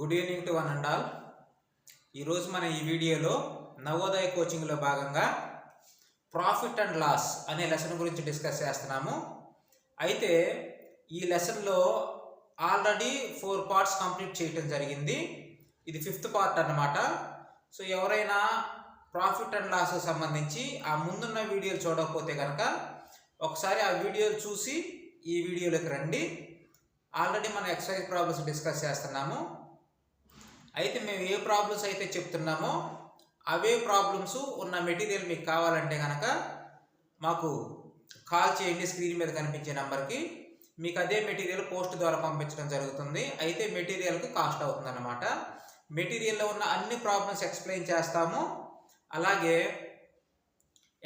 Good evening to one and all ఈరోజు మన ఈ వీడియోలో నవోదయ కోచింగ్లో భాగంగా ప్రాఫిట్ అండ్ లాస్ అనే లెసన్ గురించి డిస్కస్ చేస్తున్నాము అయితే ఈ లెసన్లో ఆల్రెడీ ఫోర్ పార్ట్స్ కంప్లీట్ చేయటం జరిగింది ఇది ఫిఫ్త్ పార్ట్ అనమాట సో ఎవరైనా ప్రాఫిట్ అండ్ లాస్ సంబంధించి ఆ ముందున్న వీడియోలు చూడకపోతే కనుక ఒకసారి ఆ వీడియోలు చూసి ఈ వీడియోలోకి రండి ఆల్రెడీ మన ఎక్సర్సైజ్ ప్రాబ్లమ్స్ డిస్కస్ చేస్తున్నాము అయితే మేము ఏ ప్రాబ్లమ్స్ అయితే చెప్తున్నామో అవే ప్రాబ్లమ్స్ ఉన్న మెటీరియల్ మీకు కావాలంటే కనుక మాకు కాల్ చేయండి స్క్రీన్ మీద కనిపించే నెంబర్కి మీకు అదే మెటీరియల్ పోస్ట్ ద్వారా పంపించడం జరుగుతుంది అయితే మెటీరియల్కి కాస్ట్ అవుతుంది అనమాట మెటీరియల్లో ఉన్న అన్ని ప్రాబ్లమ్స్ ఎక్స్ప్లెయిన్ చేస్తాము అలాగే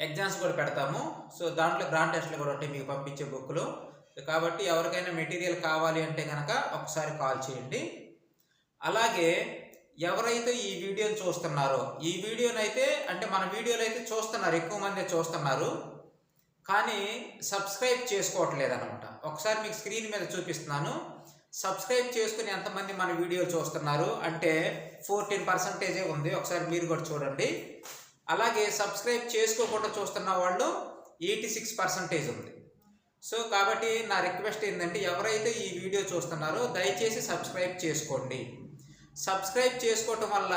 ఎగ్జామ్స్ కూడా పెడతాము సో దాంట్లో గ్రాండ్ టెస్ట్లు కూడా ఉంటాయి మీకు పంపించే బుక్లు కాబట్టి ఎవరికైనా మెటీరియల్ కావాలి అంటే కనుక ఒకసారి కాల్ చేయండి అలాగే ఎవరైతే ఈ వీడియోని చూస్తున్నారో ఈ వీడియోనైతే అంటే మన వీడియోలు అయితే చూస్తున్నారు ఎక్కువ మంది చూస్తున్నారు కానీ సబ్స్క్రైబ్ చేసుకోవట్లేదు అనమాట ఒకసారి మీకు స్క్రీన్ మీద చూపిస్తున్నాను సబ్స్క్రైబ్ చేసుకుని ఎంతమంది మన వీడియోలు చూస్తున్నారు అంటే ఫోర్టీన్ పర్సంటేజే ఉంది ఒకసారి మీరు కూడా చూడండి అలాగే సబ్స్క్రైబ్ చేసుకోకుండా చూస్తున్న వాళ్ళు ఎయిటీ సిక్స్ పర్సంటేజ్ ఉంది సో కాబట్టి నా రిక్వెస్ట్ ఏంటంటే ఎవరైతే ఈ వీడియో చూస్తున్నారో దయచేసి సబ్స్క్రైబ్ చేసుకోండి సబ్స్క్రైబ్ చేసుకోవటం వల్ల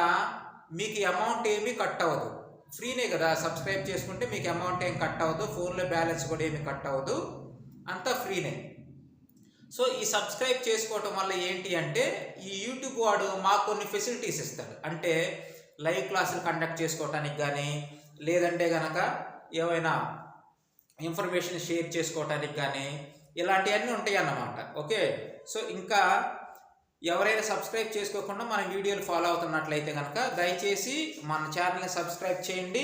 మీకు అమౌంట్ ఏమీ కట్ అవ్వదు ఫ్రీనే కదా సబ్స్క్రైబ్ చేసుకుంటే మీకు అమౌంట్ ఏం కట్ అవ్వదు ఫోన్లో బ్యాలెన్స్ కూడా ఏమి కట్ అవ్వదు అంతా ఫ్రీనే సో ఈ సబ్స్క్రైబ్ చేసుకోవటం వల్ల ఏంటి అంటే ఈ యూట్యూబ్ వాడు మాకు కొన్ని ఫెసిలిటీస్ ఇస్తాడు అంటే లైవ్ క్లాసులు కండక్ట్ చేసుకోవటానికి కానీ లేదంటే కనుక ఏమైనా ఇన్ఫర్మేషన్ షేర్ చేసుకోవటానికి కానీ ఇలాంటివన్నీ ఉంటాయి అన్నమాట ఓకే సో ఇంకా ఎవరైనా సబ్స్క్రైబ్ చేసుకోకుండా మన వీడియోలు ఫాలో అవుతున్నట్లయితే కనుక దయచేసి మన ఛానల్ని సబ్స్క్రైబ్ చేయండి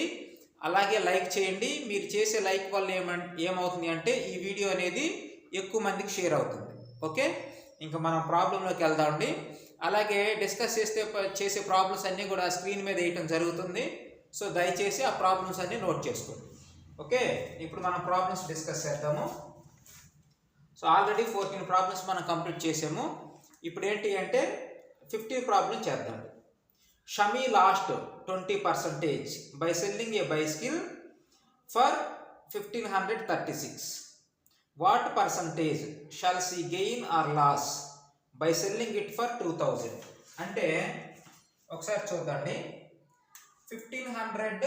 అలాగే లైక్ చేయండి మీరు చేసే లైక్ వల్ల ఏమ ఏమవుతుంది అంటే ఈ వీడియో అనేది ఎక్కువ మందికి షేర్ అవుతుంది ఓకే ఇంకా మనం ప్రాబ్లంలోకి వెళ్దామండి అలాగే డిస్కస్ చేస్తే చేసే ప్రాబ్లమ్స్ అన్నీ కూడా స్క్రీన్ మీద వేయటం జరుగుతుంది సో దయచేసి ఆ ప్రాబ్లమ్స్ అన్నీ నోట్ చేసుకోండి ఓకే ఇప్పుడు మనం ప్రాబ్లమ్స్ డిస్కస్ చేద్దాము సో ఆల్రెడీ ఫోర్టీన్ ప్రాబ్లమ్స్ మనం కంప్లీట్ చేసాము ఇప్పుడు ఏంటి అంటే ఫిఫ్టీ ప్రాబ్లం చేద్దాం Shami lost twenty percentage by selling a bicycle for fifteen hundred thirty six what percentage shall she gain or loss by selling it for two thousand అంటే ఒకసారి చూద్దండి fifteen hundred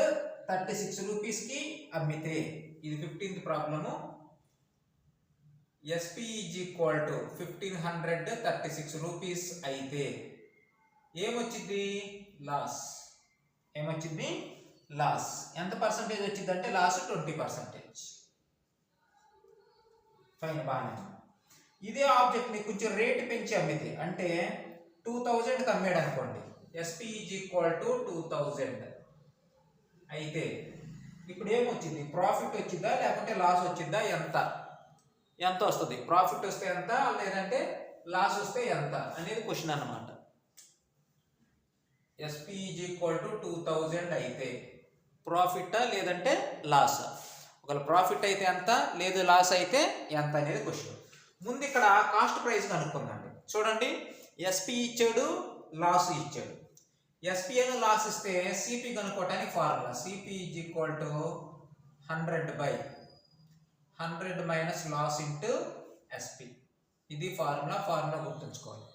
thirty six రూపీస్కి అమ్మితే ఇది fifteenth problem SP is equal to fifteen hundred thirty six rupees అయితే ఏమొచ్చింది loss ఏమొచ్చింది loss ఎంత పర్సంటేజ్ వచ్చింది అంటే లాస్ ట్వంటీ పర్సంటేజ్ ఫైన్ బాగానే ఇదే ఆబ్జెక్ట్ని కొంచెం రేట్ పెంచి అమ్మితే అంటే టూ థౌజండ్కి అమ్మాడు అనుకోండి SP is equal to two thousand అయితే ఇప్పుడు ఏమొచ్చింది ప్రాఫిట్ వచ్చిందా లేకుంటే లాస్ వచ్చిందా ఎంత ఎంత వస్తుంది ప్రాఫిట్ వస్తే ఎంత లేదంటే లాస్ వస్తే ఎంత అనేది క్వశ్చన్ అనమాట SP equal to two thousand అయితే ప్రాఫిటా లేదంటే లాస్ ఒకవేళ ప్రాఫిట్ అయితే ఎంత లేదు లాస్ అయితే ఎంత అనేది క్వశ్చన్ ముందు ఇక్కడ కాస్ట్ ప్రైస్ అనుకుందండి చూడండి ఎస్పీ ఇచ్చాడు లాస్ ఇచ్చాడు ఎస్పీ అని లాస్ ఇస్తే CP కనుక్కోవటానికి formula CP is equal to hundred by hundred minus loss into SP ఇది ఫార్ములా ఫార్ములా గుర్తుంచుకోవాలి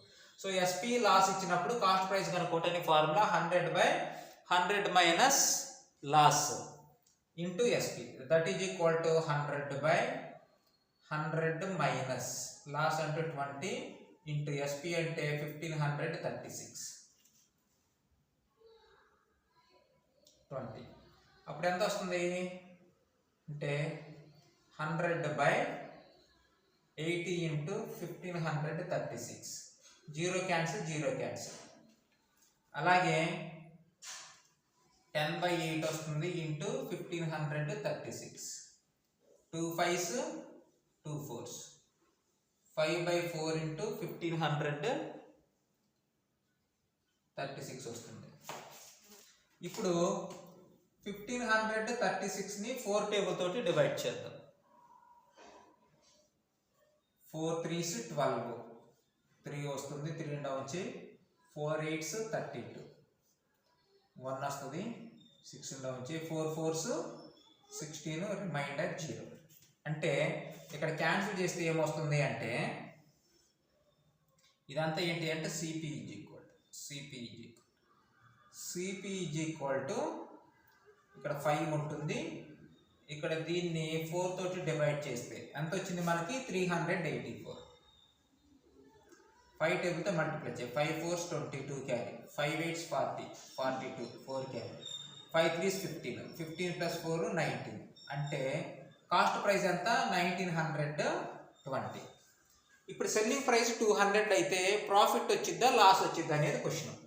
సో ఎస్పి లాస్ ఇచ్చినప్పుడు cost price కనుక్కోటని formula hundred by hundred minus loss into SP that is equal to hundred by hundred minus loss అంటే twenty into SP అంటే fifteen hundred thirty six twenty అప్పుడు ఎంత వస్తుంది అంటే hundred by eighty into fifteen hundred thirty six zero cancel zero cancel అలాగే ten by eight వస్తుంది into fifteen hundred thirty six two fives two fours five by four into fifteen hundred thirty six వస్తుంది ఇప్పుడు fifteen hundred thirty సిక్స్ని four table తోటి divide చేద్దాం four threes twelve three వస్తుంది three and వచ్చి four eights thirty two one వస్తుంది six and వచ్చి four fours sixteen remainder zero అంటే ఇక్కడ క్యాన్సిల్ చేస్తే ఏమొస్తుంది అంటే ఇదంతా ఏంటి అంటే CP is equal CP is equal equal to ఇక్కడ ఫైవ్ ఉంటుంది ఇక్కడ దీన్ని ఫోర్ తోటి డివైడ్ చేస్తే ఎంత వచ్చింది మనకి three hundred eighty four five టేబుల్తో multiply చేయి five fours twenty two carry five eights forty forty two four carry five threes fifteen fifteen plus four nineteen అంటే కాస్ట్ ప్రైస్ ఎంత నైన్టీన్ హండ్రెడ్ ట్వంటీ ఇప్పుడు selling price two hundred అయితే profit వచ్చిద్దా loss వచ్చిద్దా అనేది question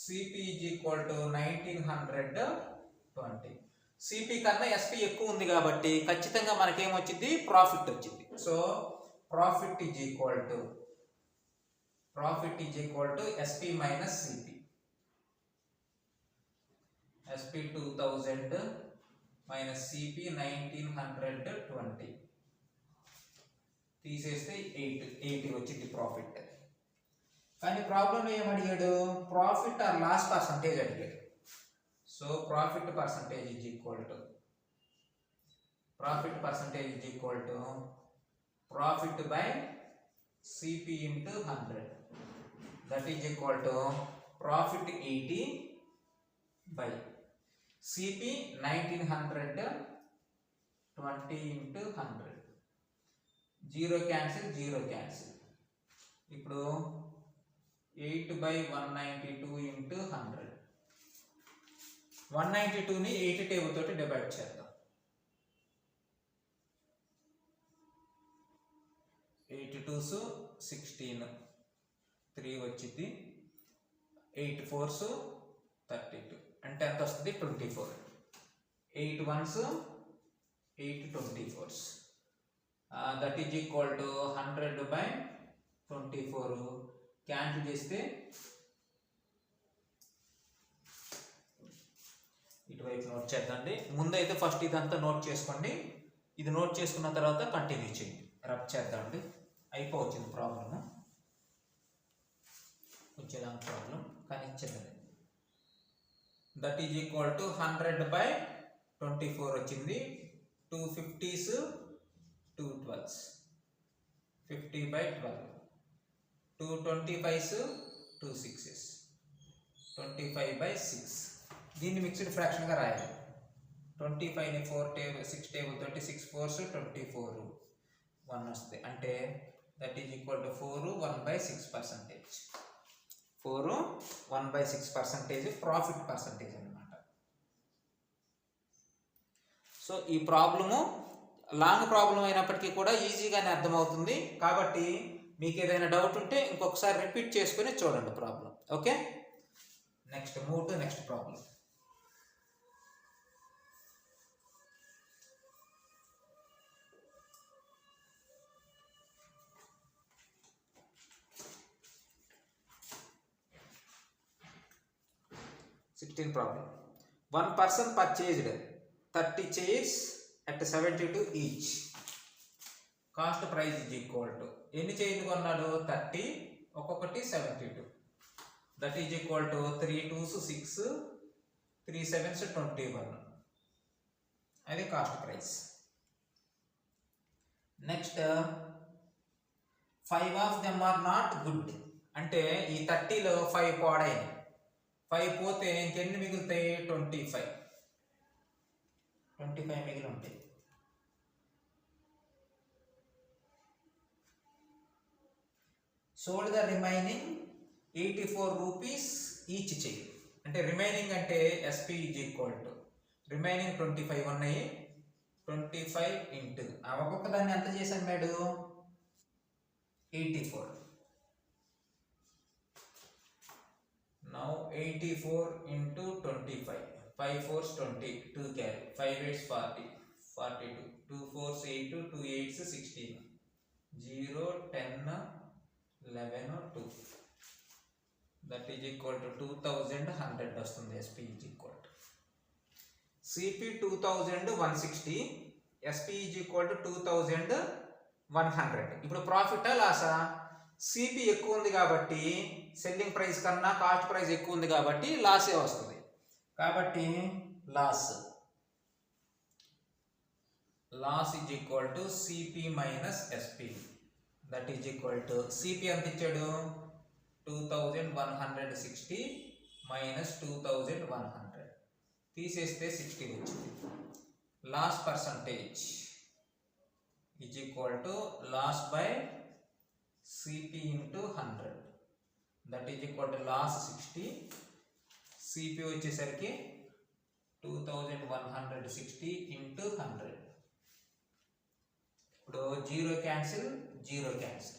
CP equal to nineteen hundred twenty CP కన్నా SP ఎక్కువ ఉంది కాబట్టి ఖచ్చితంగా మనకేమొచ్చింది ప్రాఫిట్ వచ్చింది so profit is equal to profit is equal to SP minus CP SP two thousand minus CP nineteen hundred twenty తీసేస్తే ఎయిట్ ఎయిటీ వచ్చింది profit కానీ ప్రాబ్లం ఏమడిగాడు ప్రాఫిట్ ఆర్ లాస్ పర్సంటేజ్ అడిగాడు So profit percentage is equal to profit by CP into 100, that is equal to profit 80 by CP 1900 20 into 100. 0 cancel, 0 cancel. Now 8 by 192 into 100. One ninety టూని eighty table తోటి divide చేద్దాం eighty twos sixteen three వచ్చింది eight fours thirty two అంటే ఎంత వస్తుంది twenty four eight ones eight twenty fours that is equal to hundred by twenty four cancel చేస్తే ఇటువైపు note చేద్దండి ముందైతే ఫస్ట్ ఇదంతా నోట్ చేసుకోండి ఇది నోట్ చేసుకున్న తర్వాత కంటిన్యూ చేయండి రబ్ చేద్దామండి అయిపోవచ్చింది ప్రాబ్లము వచ్చేదానికి ప్రాబ్లం కానీ ఇచ్చేదండి that is equal to hundred by twenty four వచ్చింది two fifties two twelves fifty by twelve two twenty fives two sixes twenty five by six దీన్ని మిక్స్డ్ ఫ్రాక్షన్గా రాయాలి ట్వంటీ ఫైవ్ని ఫోర్ టేబుల్ సిక్స్ టేబుల్ తోటి six fours twenty four one వస్తుంది అంటే that is equal to four one by six percentage four one by six percentage profit percentage అనమాట so ఈ problem long problem అయినప్పటికీ కూడా ఈజీగానే అర్థమవుతుంది కాబట్టి మీకు ఏదైనా డౌట్ ఉంటే ఇంకొకసారి రిపీట్ చేసుకుని చూడండి problem okay next move to next problem sixteen problem one person purchased thirty chairs at seventy two each cost price is equal to ఎన్ని చైర్లు కొన్నాడు థర్టీ ఒక్కొక్కటి seventy two that is equal to three twos six three sevens twenty one అది cost price next five of them are not good అంటే ఈ థర్టీలో five పాడైనవి five పోతే ఇంకెన్ని మిగులుతాయి ట్వంటీ ఫైవ్ ట్వంటీ ఫైవ్ మిగిలి ఉంటాయి sold the remaining eighty four rupees each చెయ్యి అంటే రిమైనింగ్ అంటే SP is equal to remaining twenty five ఉన్నాయి ట్వంటీ ఫైవ్ ఇంటూ ఒక్కొక్క దాన్ని ఎంత చేశాను మేడు eighty four Now 84 into 25. 5 fours 20. 2 carry. 5 eights 40. 42. 2 fours 8. 2 eights 16. 0, 10, 11 or 2. That is equal to 2100 వస్తుంది SP is equal to. CP 2160. SP is equal to 2100. ఇప్పుడు ప్రాఫిటా లాసా CP ఎక్కువ ఉంది కాబట్టి సెల్లింగ్ ప్రైస్ కన్నా కాస్ట్ ప్రైస్ ఎక్కువ ఉంది కాబట్టి లాసే వస్తుంది కాబట్టి loss loss is equal to CP minus SP that is equal to CP ఎంత ఇచ్చాడు two thousand one hundred sixty minus two one hundred తీసేస్తే సిక్స్టీ వచ్చింది loss percentage is equal to loss by CP into hundred that is equal to loss sixty CP వచ్చేసరికి two thousand one hundred sixty into hundred ఇప్పుడు zero cancel zero cancel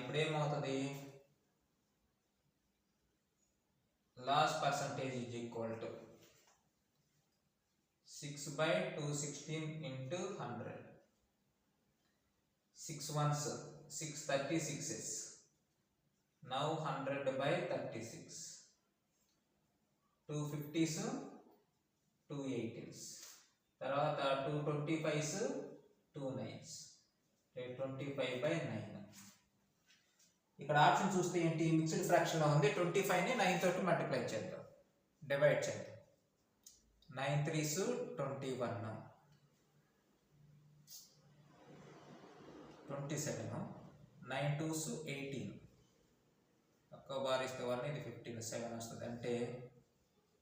ఇప్పుడు ఏమవుతుంది loss percentage is equal to six by two sixteen into hundred six ones six thirty sixes now hundred by thirty six two fifties two eighties తర్వాత two twenty fives two nines twenty five by nine ఇక్కడ option చూస్తే ఏంటి mixed ఫ్రాక్షన్లో ఉంది twenty ఫైవ్ని nine తోటి multiply చేద్దాం divide చేద్దాం nine threes twenty one twenty seven nine twos eighteen ఒక్క ఇస్తే వాళ్ళని ఇది ఫిఫ్టీన్ సెవెన్ వస్తుంది అంటే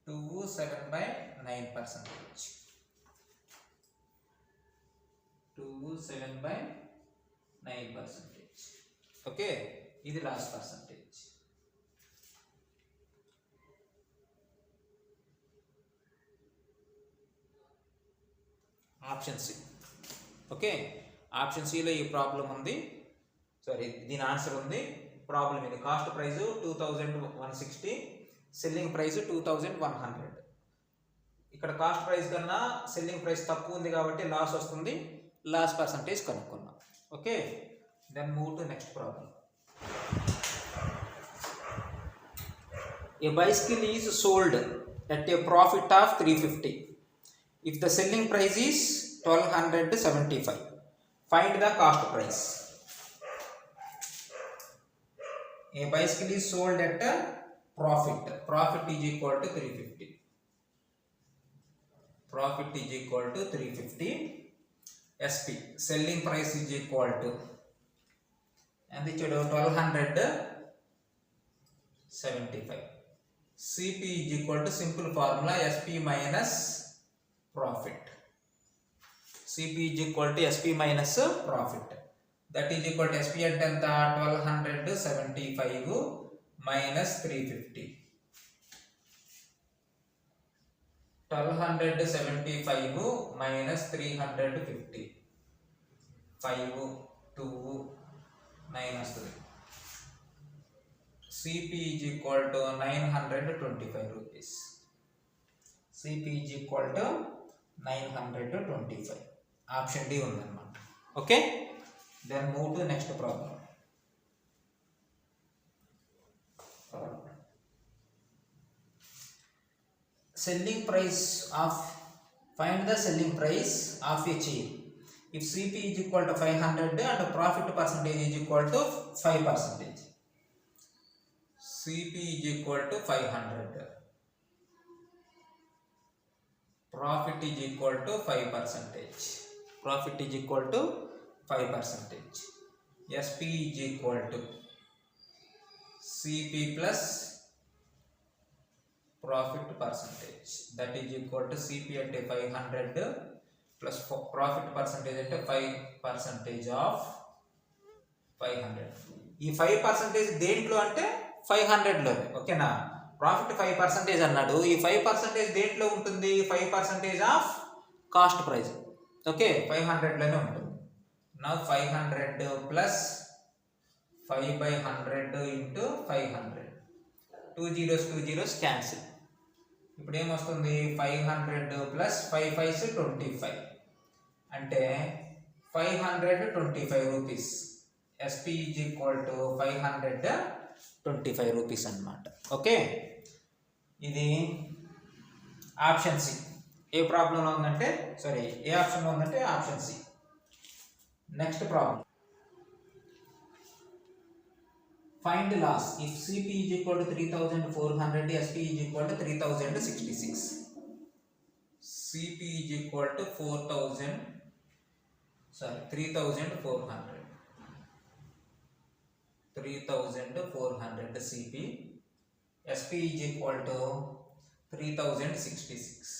two seven by nine percentage two seven by nine percentage okay ఇది last percentage option C okay option సిలో ఈ ప్రాబ్లం ఉంది సారీ దీని ఆన్సర్ ఉంది ప్రాబ్లం ఇది cost price two thousand one sixty selling price two thousand one hundred ఇక్కడ cost price కన్నా selling price తక్కువ ఉంది కాబట్టి లాస్ వస్తుంది loss percentage కనుక్కున్నాం okay then move to next problem a bicycle is sold at a profit of three fifty if the selling price is twelve hundred seventy five Find the cost price. a bicycle is sold at a profit profit is equal to 350 profit is equal to 350 sp selling price is equal to and it is 1275 cp is equal to simple formula sp minus profit CP is equal to SP minus profit that is equal to SP అంటే ఎంత twelve hundred seventy five minus three fifty twelve hundred seventy five minus three hundred fifty five two nine వస్తుంది CP nine hundred twenty five rupees CP is nine hundred twenty five Option D undanamata. Okay? Then move to the next problem. Selling price of, find the selling price of a chair. If CP is equal to 500 and profit percentage is equal to 5%. CP is equal to 500. Profit is equal to 5%. Profit is equal to five percentage SP is equal to CP plus profit percentage that is equal to CP అంటే five hundred plus profit percentage అంటే five percentage of five hundred ఈ five percentage దేంట్లో అంటే five హండ్రెడ్లో ఓకేనా profit five percentage అన్నాడు ఈ five percentage దేంట్లో ఉంటుంది five percentage of cost price okay five హండ్రెడ్లోనే ఉంటుంది నా five hundred plus five by hundred into five hundred two zeros two zeros cancel ఇప్పుడు ఏమొస్తుంది five hundred plus five fives twenty five అంటే five hundred twenty five rupees SP's equal to five hundred twenty five rupees అనమాట okay ఇది option C ఏ ప్రాబ్లంలో ఉందంటే sorry ఏ ఆప్షన్లో ఉందంటే option C next problem find loss if CP is equal to three thousand four hundred SP is equal to three thousand sixty six CP is equal to four thousand sorry three thousand four hundred three thousand four hundred CP SP is equal to three thousand sixty six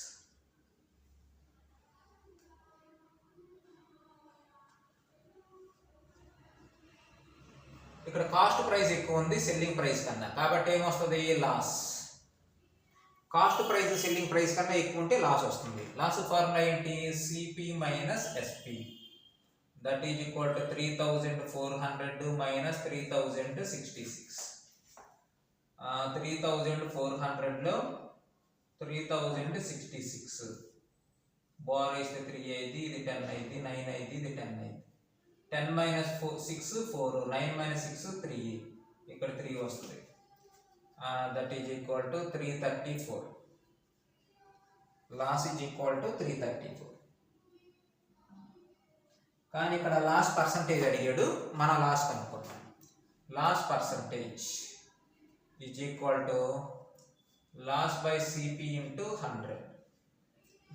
ఇక్కడ cost price ఎక్కువ ఉంది selling price కన్నా కాబట్టి ఏమొస్తుంది loss cost price selling price కన్నా ఎక్కువ ఉంటే loss వస్తుంది లాస్ ఫార్ములా ఏంటి CP minus SP that is equal to three thousand four hundred minus three thousand sixty six three thousand four హండ్రెడ్లో three thousand sixty six bar వేస్తే three అయింది ఇది ten అయింది నైన్ అయింది ఇది టెన్ అయింది ten minus four six four nine minus six three ఇక్కడ three వస్తుంది that is equal to three thirty four loss is equal to three thirty four కానీ ఇక్కడ లాస్ట్ పర్సంటేజ్ అడిగాడు మన లాస్ట్ అనుకుంటాం lost percentage is equal to loss by CP into hundred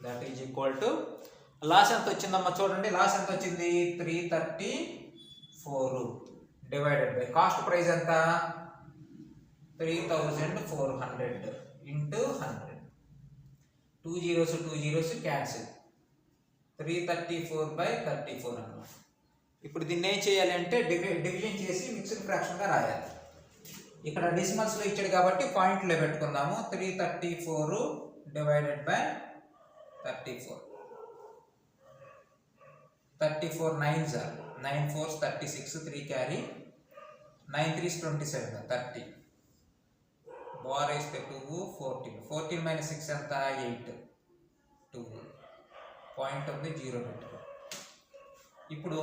that is equal to loss ఎంత వచ్చిందమ్మా చూడండి loss ఎంత వచ్చింది three thirty four divided by cost price ఎంత three thousand four hundred into hundred two zeros two zeros cancel three thirty four by thirty four అన్నమాట ఇప్పుడు దీన్ని ఏం చేయాలి అంటే డివిజన్ చేసి మిక్స్డ్ ఫ్రాక్షన్గా రాయాలి ఇక్కడ డెసిమల్స్లో ఇచ్చాడు కాబట్టి పాయింట్లో పెట్టుకుందాము three thirty four divided by thirty four thirty four nine sir nine fours thirty six three carry nine threes twenty seven thirty bar వేస్తే two fourteen fourteen minus six ఎంత ఎయిట్ టూ పాయింట్ ఉంది zero పెట్టుకో ఇప్పుడు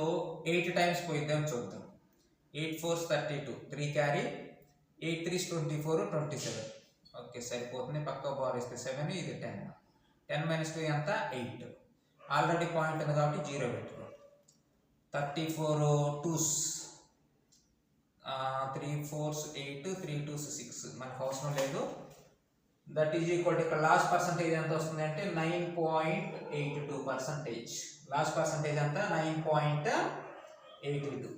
eight times పోయిద్దాం చూద్దాం eight fours thirty two three carry eight threes twenty four twenty seven okay సరిపోతుంది పక్క bar వేస్తే సెవెన్ ఇది టెన్ టెన్ మైనస్ టూ ఎంత ఎయిట్ ఆల్రెడీ పాయింట్ ఉంది కాబట్టి జీరో పెట్టు thirty four twos three fours eight three twos six మనకు అవసరం లేదు దట్ ఈజ్ ఈక్వల్ ఇక్కడ లాస్ట్ పర్సంటేజ్ ఎంత వస్తుంది అంటే nine point eight two percentage last percentage అంతా nine point eight two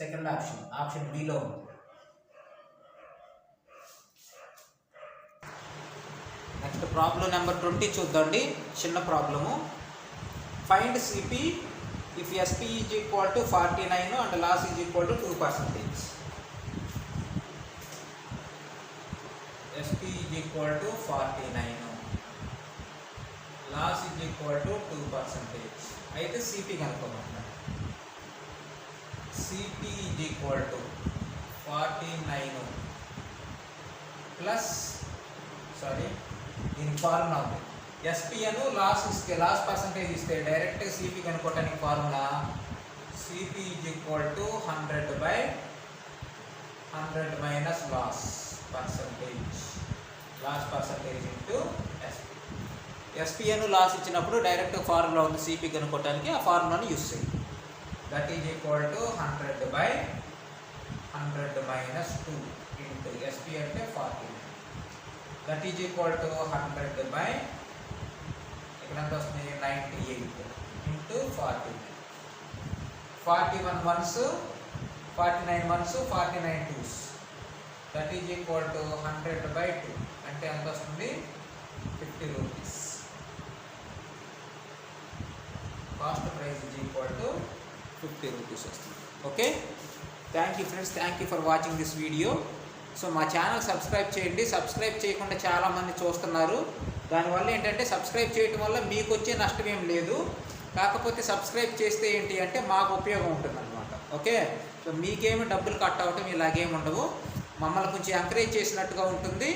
second option option below ఉంది నెక్స్ట్ ప్రాబ్లం నెంబర్ ట్వంటీ చూద్దండి చిన్న problem find CP if SP is equal to forty nine and loss is equal to two percentage SP is equal to forty nine loss is equal to two percentage అయితే CP కనుక్కోమంటున్నాను CP is equal to forty nine plus sorry inform formula SP and loss ఇస్తే loss percentage ఇస్తే direct CP కనుక్కోవటానికి formula CP is equal to hundred by hundred minus loss percentage loss percentage into SP SP and loss ఇచ్చినప్పుడు direct formula ఉంది CP కనుక్కోవటానికి ఆ ఫార్ములాని use చేయండి that is equal to hundred by hundred minus two into SP అంటే forty that is equal to hundred by ఇప్పుడు ఎంత వస్తుంది ninety eight into forty nine forty one months forty nine months forty nine twos that is equal to hundred by two అంటే ఎంత వస్తుంది fifty rupees cost price is equal to fifty rupees వస్తుంది okay thank you friends thank you for watching this video so మా channel subscribe చేయండి subscribe చేయకుండా చాలామంది చూస్తున్నారు దానివల్ల ఏంటంటే సబ్స్క్రైబ్ చేయటం వల్ల మీకు వచ్చే నష్టం ఏం లేదు కాకపోతే సబ్స్క్రైబ్ చేస్తే ఏంటి అంటే మాకు ఉపయోగం ఉంటుంది అనమాట ఓకే సో మీకేమి డబ్బులు కట్ అవటం ఇలాగేమి ఉండవు మమ్మల్ని కొంచెం ఎంకరేజ్ చేసినట్టుగా ఉంటుంది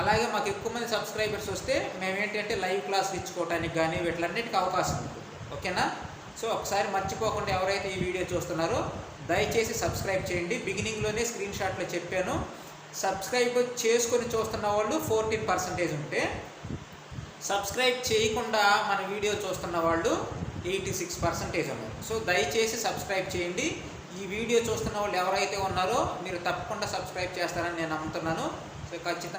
అలాగే మాకు ఎక్కువ మంది సబ్స్క్రైబర్స్ వస్తే మేమేంటంటే లైవ్ క్లాస్ ఇచ్చుకోవడానికి కానీ వీటిలన్నిటికీ అవకాశం ఉంటుంది ఓకేనా సో ఒకసారి మర్చిపోకుండా ఎవరైతే ఈ వీడియో చూస్తున్నారో దయచేసి సబ్స్క్రైబ్ చేయండి బిగినింగ్లోనే స్క్రీన్ షాట్లో చెప్పాను సబ్స్క్రైబ్ చేసుకొని చూస్తున్న వాళ్ళు ఫోర్టీన్ పర్సంటేజ్ ఉంటే సబ్స్క్రైబ్ చేయకుండా మన వీడియో చూస్తున్న వాళ్ళు ఎయిటీ సిక్స్ పర్సెంటేజ్ ఉన్నారు సో దయచేసి సబ్స్క్రైబ్ చేయండి ఈ వీడియో చూస్తున్న వాళ్ళు ఎవరైతే ఉన్నారో మీరు తప్పకుండా సబ్స్క్రైబ్ చేస్తారని నేను నమ్ముతున్నాను సో ఖచ్చితంగా